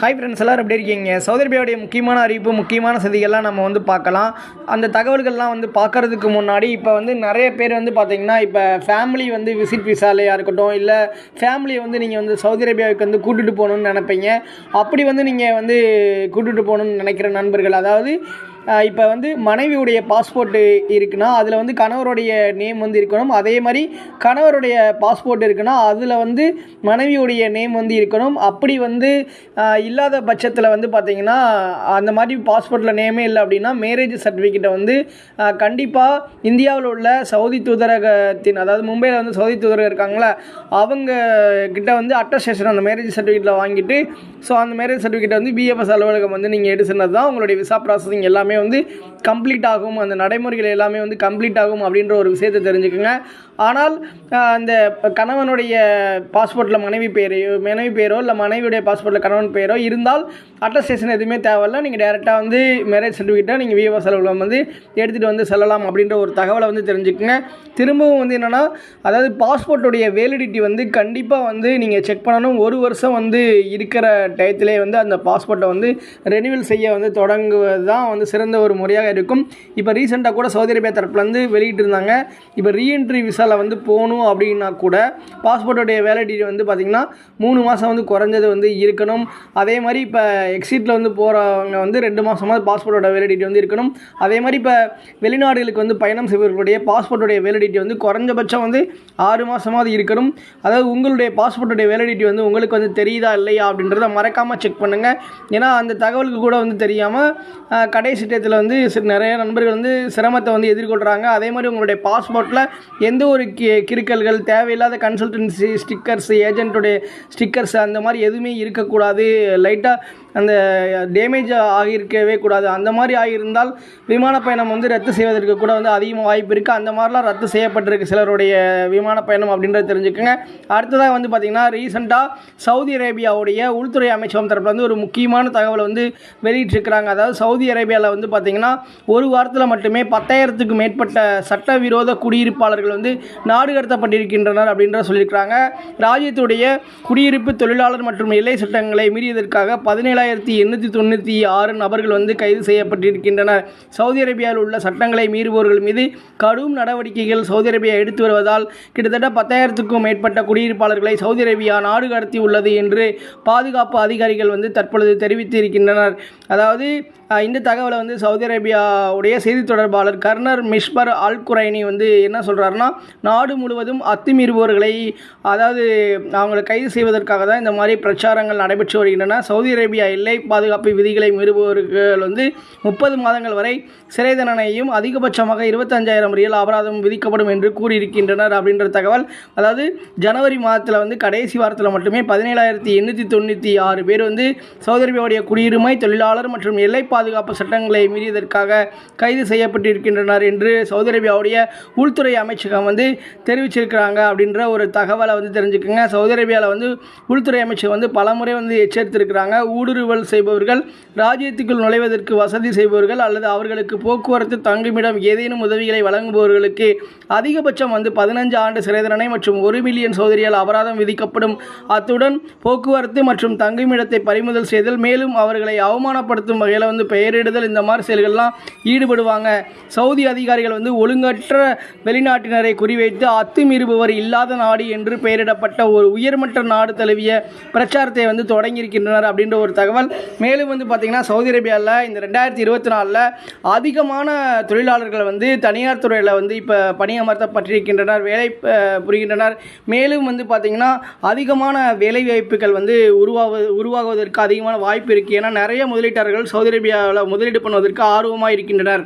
Hi friends எல்லோரும் எப்படி இருக்கீங்க? சவுதி அரேபியாவுடைய முக்கியமான அறிவிப்பு முக்கியமான செய்திகள்லாம் நம்ம வந்து பார்க்கலாம். அந்த தகவல்கள்லாம் வந்து பார்க்கறதுக்கு முன்னாடி இப்போ வந்து நிறைய பேர் வந்து பார்த்தீங்கன்னா இப்போ ஃபேமிலி வந்து விசிட் விசாலையாக இருக்கட்டும் இல்லை ஃபேமிலியை வந்து நீங்கள் வந்து சவுதி அரேபியாவுக்கு வந்து கூட்டிகிட்டு போகணுன்னு நினைப்பீங்க. அப்படி வந்து நீங்கள் வந்து கூட்டிகிட்டு போகணுன்னு நினைக்கிற நண்பர்கள் அதாவது இப்போ வந்து மனைவியுடைய பாஸ்போர்ட்டு இருக்குன்னா அதில் வந்து கணவருடைய நேம் வந்து இருக்கணும். அதே மாதிரி கணவருடைய பாஸ்போர்ட் இருக்குன்னா அதில் வந்து மனைவியுடைய நேம் வந்து இருக்கணும். அப்படி வந்து இல்லாத பட்சத்தில் வந்து பார்த்திங்கன்னா அந்த மாதிரி பாஸ்போர்ட்டில் நேமே இல்லை அப்படின்னா மேரேஜ் சர்டிஃபிகேட்டை வந்து கண்டிப்பாக இந்தியாவில் உள்ள சவுதி தூதரகத்தின் அதாவது மும்பையில் வந்து சவுதி தூதரகம் இருக்காங்களா அவங்க கிட்ட வந்து அட்டஸ்டேஷன் அந்த மேரேஜ் சர்டிஃபிகேட்டில் வாங்கிட்டு ஸோ அந்த மேரேஜ் சர்டிஃபிகேட் வந்து பிஎஃப்எஸ் அலுவலகம் வந்து நீங்கள் எடுத்துனது தான் உங்களுடைய விசா ப்ராசஸிங் எல்லாமே வந்து கம்ப்ளீட் ஆகும். அந்த நடைமுறைகள் எல்லாமே வந்து கம்ப்ளீட் ஆகும் அப்படின்ற ஒரு விஷயத்தை தெரிஞ்சுக்கோங்க. ஆனால் அந்த கணவனுடைய பாஸ்போர்ட்டில் மனைவி பேரையோ மனைவி பேரோ இல்லை மனைவியுடைய பாஸ்போர்ட்டில் கணவன் பேரோ இருந்தால் அட்டஸ்டேஷன் எதுவுமே தேவையில்லை. நீங்கள் டேரெக்டாக வந்து மேரேஜ் சர்டிஃபிகேட்டை நீங்கள் விஎஃப்எஸ் அலுவலகம் வந்து எடுத்துகிட்டு வந்து செல்லலாம் அப்படின்ற ஒரு தகவலை வந்து தெரிஞ்சுக்கோங்க. திரும்பவும் வந்து என்னென்னா அதாவது பாஸ்போர்ட்டுடைய வேலிடிட்டி வந்து கண்டிப்பாக வந்து நீங்கள் செக் பண்ணணும். ஒரு வருஷம் வந்து இருக்கிற டயத்திலே வந்து அந்த பாஸ்போர்ட்டை வந்து ரெனிவல் செய்ய வந்து தொடங்குவது தான் வந்து சிறந்த ஒரு முறையாக இருக்கும். இப்போ ரீசெண்டாக கூட சவுதி அரேபியா தரப்புலேருந்து வெளியிட்டிருந்தாங்க. இப்போ ரீஎன்ட்ரி விசாவில் வந்து போகணும் அப்படின்னா கூட பாஸ்போர்ட்டோடைய வேலிடிட்டி வந்து பார்த்திங்கன்னா மூணு மாதம் வந்து குறைஞ்சது வந்து இருக்கணும். அதே மாதிரி இப்போ எக்ஸிட்டில் வந்து போகிறவங்க வந்து ரெண்டு மாதமாக பாஸ்போர்ட்டோட வேலிடிட்டி வந்து இருக்கணும். அதே மாதிரி இப்போ வெளிநாடுகளுக்கு வந்து பயணம் செய்வர்களுடைய பாஸ்போர்ட்டுடைய வேலிடிட்டி வந்து குறைஞ்சபட்சம் வந்து ஆறு மாதமாவது இருக்கணும். அதாவது உங்களுடைய பாஸ்போர்ட்டுடைய வேலிடிட்டி வந்து உங்களுக்கு வந்து தெரியுதா இல்லையா அப்படின்றத மறக்காமல் செக் பண்ணுங்கள் ஏன்னா அந்த தகவலுக்கு கூட வந்து தெரியாமல் கடைசி டயத்தில் வந்து நிறைய நண்பர்கள் வந்து சிரமத்தை வந்து எதிர்கொள்கிறாங்க அதே மாதிரி உங்களுடைய பாஸ்போர்ட்டில் எந்த ஒரு கி கிறுக்கல்கள் தேவையில்லாத கன்சல்டன்சி ஸ்டிக்கர்ஸ் ஏஜென்ட்டுடைய ஸ்டிக்கர்ஸ் அந்த மாதிரி எதுவுமே இருக்கக்கூடாது. லைட்டாக அந்த டேமேஜ் ஆகியிருக்கவே கூடாது. அந்த மாதிரி ஆகியிருந்தால் விமான பயணம் வந்து ரத்து செய்வதற்கு கூட வந்து அதிகமாக வாய்ப்பு இருக்குது அந்த மாதிரிலாம் ரத்து செய்யப்பட்டிருக்கு சிலருடைய விமான பயணம் அப்படின்றத தெரிஞ்சுக்கோங்க. அடுத்ததாக வந்து பார்த்திங்கன்னா ரீசெண்டாக சவுதி அரேபியாவுடைய உள்துறை அமைச்சகம் தரப்பில் வந்து ஒரு முக்கியமான தகவலை வந்து வெளியிட்டிருக்கிறாங்க. அதாவது சவுதி அரேபியாவில் வந்து பார்த்திங்கன்னா ஒரு வாரத்தில் மட்டுமே பத்தாயிரத்துக்கு மேற்பட்ட சட்டவிரோத குடியிருப்பாளர்கள் வந்து நாடு கடத்தப்பட்டிருக்கின்றனர் அப்படின்ற சொல்லியிருக்கிறாங்க. ராஜ்யத்துடைய குடியிருப்பு தொழிலாளர் மற்றும் எல்லை சட்டங்களை மீறியதற்காக பதினேழாயிரத்தி எண்ணூற்றி தொண்ணூற்றி ஆறு நபர்கள் வந்து கைது செய்யப்பட்டிருக்கின்றனர் சவுதி அரேபியாவில் உள்ள சட்டங்களை மீறுபவர்கள் மீது கடும் நடவடிக்கைகள் சவுதி அரேபியா எடுத்து வருவதால் கிட்டத்தட்ட பத்தாயிரத்துக்கும் மேற்பட்ட குடியிருப்பாளர்களை சவுதி அரேபியா நாடு கடத்தி உள்ளது என்று பாதுகாப்பு அதிகாரிகள் வந்து தற்பொழுது தெரிவித்திருக்கின்றனர். அதாவது இந்த தகவலை வந்து சவுதி அரேபியாவுடைய செய்தி தொடர்பாளர் கர்னர் மிஷ்பர் அல் குரைனி வந்து என்ன சொல்கிறாருன்னா நாடு முழுவதும் அத்துமீறுபவர்களை அதாவது அவங்களை கைது செய்வதற்காக தான் இந்த மாதிரி பிரச்சாரங்கள் நடைபெற்று வருகின்றன. சவுதி அரேபியா எல்லை பாதுகாப்பு விதிகளை மீறுபவர்கள் வந்து முப்பது மாதங்கள் வரை சிறை தண்டனையும் அதிகபட்சமாக இருபத்தஞ்சாயிரம் ரியல் அபராதம் விதிக்கப்படும் என்று கூறியிருக்கின்றனர் அப்படின்ற தகவல். அதாவது ஜனவரி மாதத்தில் வந்து கடைசி வாரத்தில் மட்டுமே பதினேழாயிரத்தி எண்ணூற்றி தொண்ணூற்றி ஆறு பேர் வந்து சவுதி அரேபியாவுடைய குடியுரிமை தொழிலாளர் மற்றும் எல்லை பாதுகாப்பு சட்டங்களை மீறியதற்காக கைது செய்யப்பட்டிருக்கின்றனர் என்று சவுதி அரேபியாவுடைய உள்துறை அமைச்சகம் வந்து தெரிவிச்சிருக்கிறாங்க அப்படின்ற ஒரு தகவலை வந்து தெரிஞ்சுக்கோங்க. சவுதி அரேபியாவில் வந்து உள்துறை அமைச்சகம் வந்து பலமுறை வந்து எச்சரித்திருக்கிறாங்க. ஊடுருவல் செய்பவர்கள் ராஜ்யத்துக்குள் நுழைவதற்கு வசதி செய்பவர்கள் அல்லது அவர்களுக்கு போக்குவரத்து தங்குமிடம் ஏதேனும் உதவிகளை வழங்குபவர்களுக்கு அதிகபட்சம் வந்து பதினஞ்சு ஆண்டு சிறை தண்டனை மற்றும் ஒரு மில்லியன் சோதரியால் அபராதம் விதிக்கப்படும். அத்துடன் போக்குவரத்து மற்றும் தங்குமிடத்தை பறிமுதல் செய்தல் மேலும் அவர்களை அவமானப்படுத்தும் வகையில் வந்து பெயரிடுதல் இந்த மாதிரி செயல்கள்லாம் ஈடுபடுவாங்க. சவுதி அதிகாரிகள் வந்து ஒழுங்கற்ற வெளிநாட்டினரை குறிவைத்து அத்துமீறுபவர் இல்லாத நாடு என்று பெயரிடப்பட்ட ஒரு உயர்மட்ட நாடு தழுவிய பிரச்சாரத்தை வந்து தொடங்கியிருக்கின்றனர் அப்படின்ற ஒரு தகவல் மேலும் வந்து பார்த்திங்கன்னா சவுதி அரேபியாவில் இந்த ரெண்டாயிரத்தி இருபத்தி நாலில் அதிகமான தொழிலாளர்கள் வந்து தனியார் துறையில் வந்து இப்போ பணியமர்த்தப்பட்டிருக்கின்றனர் வேலை புரிகின்றனர். மேலும் வந்து பார்த்திங்கன்னா அதிகமான வேலை வாய்ப்புகள் வந்து உருவாவது உருவாகுவதற்கு அதிகமான வாய்ப்பு இருக்குது ஏன்னா நிறைய முதலீட்டாளர்கள் சவுதி அரேபியாவில் முதலீடு பண்ணுவதற்கு ஆர்வமாக இருக்கின்றனர்.